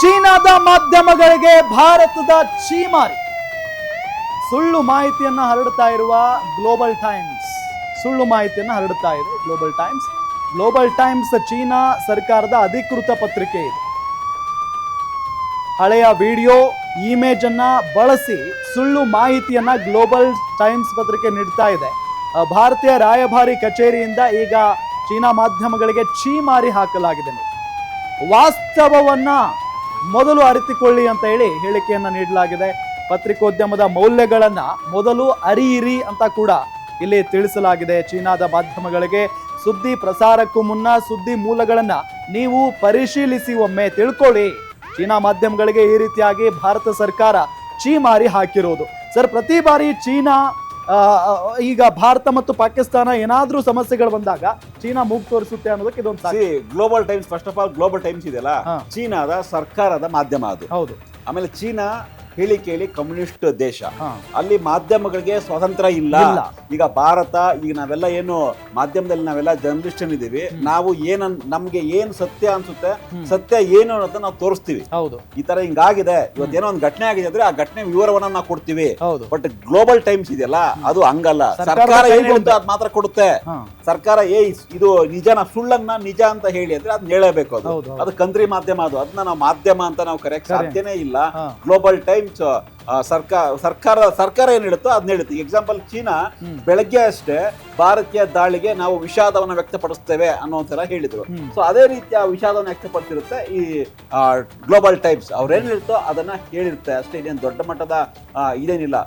ಚೀನಾದ ಮಾಧ್ಯಮಗಳಿಗೆ ಭಾರತದ ಚೀಮಾರಿ ಸುಳ್ಳು ಮಾಹಿತಿಯನ್ನ ಹರಡುತ್ತಾ ಇರುವ ಗ್ಲೋಬಲ್ ಟೈಮ್ಸ್ ಸುಳ್ಳು ಮಾಹಿತಿಯನ್ನ ಹರಡ್ತಾ ಇದೆ Global Times Global Times China ಸರ್ಕಾರದ ಅಧಿಕೃತ ಪತ್ರಿಕೆ ಇದೆ. ಹಳೆಯ ವಿಡಿಯೋ, ಇಮೇಜ್ ಅನ್ನ ಬಳಸಿ ಸುಳ್ಳು ಮಾಹಿತಿಯನ್ನ ಗ್ಲೋಬಲ್ ಟೈಮ್ಸ್ ಪತ್ರಿಕೆ ನೀಡ್ತಾ ಇದೆ. ಭಾರತೀಯ ರಾಯಭಾರಿ ಕಚೇರಿಯಿಂದ ಈಗ ಚೀನಾ ಮಾಧ್ಯಮಗಳಿಗೆ ಚೀಮಾರಿ ಹಾಕಲಾಗಿದೆ. ವಾಸ್ತವವನ್ನ ಮೊದಲು ಅರಿತುಕೊಳ್ಳಿ ಅಂತ ಹೇಳಿ ಹೇಳಿಕೆಯನ್ನ ನೀಡಲಾಗಿದೆ. ಪತ್ರಿಕೋದ್ಯಮದ ಮೌಲ್ಯಗಳನ್ನ ಮೊದಲು ಅರಿಯಿರಿ ಅಂತ ಕೂಡ ಇಲ್ಲಿ ತಿಳಿಸಲಾಗಿದೆ. ಚೀನಾದ ಮಾಧ್ಯಮಗಳಿಗೆ ಸುದ್ದಿ ಪ್ರಸಾರಕ್ಕೂ ಮುನ್ನ ಸುದ್ದಿ ಮೂಲಗಳನ್ನ ನೀವು ಪರಿಶೀಲಿಸಿ ಒಮ್ಮೆ ತಿಳ್ಕೊಳ್ಳಿ. ಚೀನಾ ಮಾಧ್ಯಮಗಳಿಗೆ ಈ ರೀತಿಯಾಗಿ ಭಾರತ ಸರ್ಕಾರ ಚೀಮಾರಿ ಹಾಕಿರೋದು. ಸರ್, ಪ್ರತಿ ಬಾರಿ ಚೀನಾ ಈಗ ಭಾರತ ಮತ್ತು ಪಾಕಿಸ್ತಾನ ಏನಾದರೂ ಸಮಸ್ಯೆಗಳು ಬಂದಾಗ ಚೀನಾ ಮೂಗ್ ತೋರಿಸುತ್ತೆ ಅನ್ನೋದಕ್ಕೆ ಇದೊಂದು ಸಾಕ್ಷಿ. Global Times first of all Global Times ಇದೆಯಲ್ಲ ಹಾ. ಚೀನಾದ ಸರ್ಕಾರದ ಮಾಧ್ಯಮ ಅದು ಹೌದು ಆಮೇಲೆ ಚೀನಾ ಹೇಳಿ ಕೇಳಿ ಕಮ್ಯುನಿಸ್ಟ್ ದೇಶ. ಅಲ್ಲಿ ಮಾಧ್ಯಮಗಳಿಗೆ ಸ್ವಾತಂತ್ರ್ಯ ಇಲ್ಲ. ಈಗ ಭಾರತ ಈಗ ನಾವೆಲ್ಲ ಏನು ಮಾಧ್ಯಮದಲ್ಲಿ ನಾವೆಲ್ಲ ಜರ್ನಲಿಸ್ಟ್ ಇದೀವಿ ನಾವು ಏನ್ ನಮ್ಗೆ ಏನ್ ಸತ್ಯ ಅನ್ಸುತ್ತೆ ಸತ್ಯ ಏನು ಅನ್ನೋದನ್ನ ನಾವು ತೋರಿಸ್ತೀವಿ. ಹೌದು. ಈ ತರ ಹಿಂಗಾಗಿದೆ. ಇವತ್ತೇನೋ ಒಂದು ಘಟನೆ ಆಗಿದೆ ಅಂದ್ರೆ ಆ ಘಟನೆ ವಿವರವನ್ನ ನಾವು ಕೊಡ್ತೀವಿ. ಬಟ್ ಗ್ಲೋಬಲ್ ಟೈಮ್ಸ್ ಇದೆಯಲ್ಲ ಅದು ಹಂಗಲ್ಲ. ಸರ್ಕಾರ ಏನ್ ಅಂತ ಹೇಳುತ್ತೋ ಅದ್ ಮಾತ್ರ ಕೊಡುತ್ತೆ. ಸರ್ಕಾರ ಏ ಇದು ನಿಜನ ಸುಳ್ಳನ್ನ ನಿಜ ಅಂತ ಹೇಳಿ ಅಂದ್ರೆ ಅದನ್ನ ಹೇಳಬೇಕು ಅದು. ಅದು ಕಂತ್ರಿ ಮಾಧ್ಯಮ ಅದು. ಅದನ್ನ ನಾವು ಮಾಧ್ಯಮ ಅಂತ ನಾವು ಕರೆಕ್ಟ್. ಸಾಧ್ಯನೇ ಇಲ್ಲ. ಗ್ಲೋಬಲ್ ಗ್ಲೋಬಲ್ ಟೈಮ್ಸ್ ಸರ್ಕಾರ ಸರ್ಕಾರ ಸರ್ಕಾರ ಏನು ಹೇಳುತ್ತೋ ಅದನ್ನ ಹೇಳುತ್ತೆ. ಎಕ್ಸಾಂಪಲ್ ಚೀನಾ ಬೆಳಗ್ಗೆ ಅಷ್ಟೇ ಭಾರತೀಯ ದಾಳಿಗೆ ನಾವು ವಿಷಾದವನ್ನು ವ್ಯಕ್ತಪಡಿಸ್ತೇವೆ ಅನ್ನೋ ತರ ಹೇಳಿದ್ರು. ಸೊ ಅದೇ ರೀತಿಯ ವಿಷಾದವನ್ನು ವ್ಯಕ್ತಪಡಿಸಿರುತ್ತೆ ಈ ಗ್ಲೋಬಲ್ ಟೈಮ್ಸ್ ಅವ್ರೇನು ಹೇಳ್ತೋ ಅದನ್ನ ಹೇಳಿರುತ್ತೆ. ಅಷ್ಟೇ ಇದೇನು ದೊಡ್ಡ ಮಟ್ಟದ ಇದೇನಿಲ್ಲ.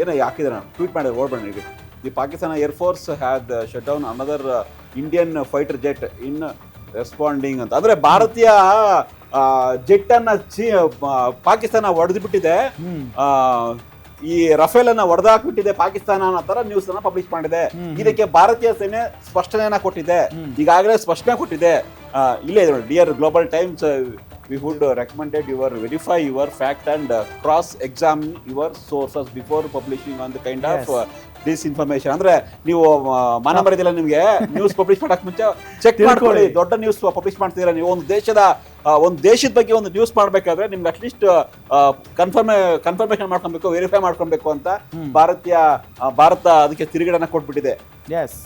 ಏನೋ ಹಾಕಿದ್ರೆ ಟ್ವೀಟ್ ಮಾಡಿದ್ರೆ ಓಡ್ಬೇಡಿ the Pakistan air force had shut down another Indian fighter jet in responding ಅಂತ. ಅಂದರೆ ಭಾರತೀಯ ಜೆಟ್ ಅನ್ನ ಚೀ ಪಾಕಿಸ್ತಾನ ಒಡೆದು ಬಿಟ್ಟಿದೆ ಆ, ಈ ರಫೇಲ್ ಅನ್ನ ಹೊಡೆದಾಕ್ಬಿಟ್ಟಿದೆ ಪಾಕಿಸ್ತಾನ ಅನ್ನೋ ತರ ನ್ಯೂಸ್ ಅನ್ನ ಪಬ್ಲಿಷ್ ಮಾಡಿದೆ. ಇದಕ್ಕೆ ಭಾರತೀಯ ಸೇನೆ ಸ್ಪಷ್ಟನೆಯನ್ನ ಕೊಟ್ಟಿದೆ. ಈಗಾಗಲೇ ಸ್ಪಷ್ಟನೆ ಕೊಟ್ಟಿದೆ. ಇಲ್ಲೇ ಇದೆ ನೋಡಿ dear Global Times we would recommended your verify your fact and cross exam your sources before publishing on the kind of disinformation ಅಂದ್ರೆ ನೀವು ಮನ ಮರ್ಯಾದಿಲ್ಲ ನಿಮ್ಗೆ ನ್ಯೂಸ್ ಪಬ್ಲಿಷ್ ಮಾಡಕ್ ಮುಂಚೆ ಚೆಕ್. ಮಾಡ್ಕೊಳ್ಳಿ. ದೊಡ್ಡ ನ್ಯೂಸ್ ಪಬ್ಲಿಷ್ ಮಾಡ್ತೀರಾ ನೀವು? ಒಂದು ದೇಶದ ಒಂದು ದೇಶದ ಬಗ್ಗೆ ಒಂದು ನ್ಯೂಸ್ ಮಾಡಬೇಕಾದ್ರೆ ನಿಮ್ಗೆ ಅಟ್ಲೀಸ್ಟ್ ಕನ್ಫರ್ಮ್ ಕನ್ಫರ್ಮೇಶನ್ ಮಾಡ್ಕೊಬೇಕು ವೆರಿಫೈ ಮಾಡ್ಕೊಬೇಕು ಅಂತ ಭಾರತೀಯ ಭಾರತ ಅದಕ್ಕೆ ತಿರುಗಡೆನ ಕೊಟ್ಬಿಟ್ಟಿದೆ. ಎಸ್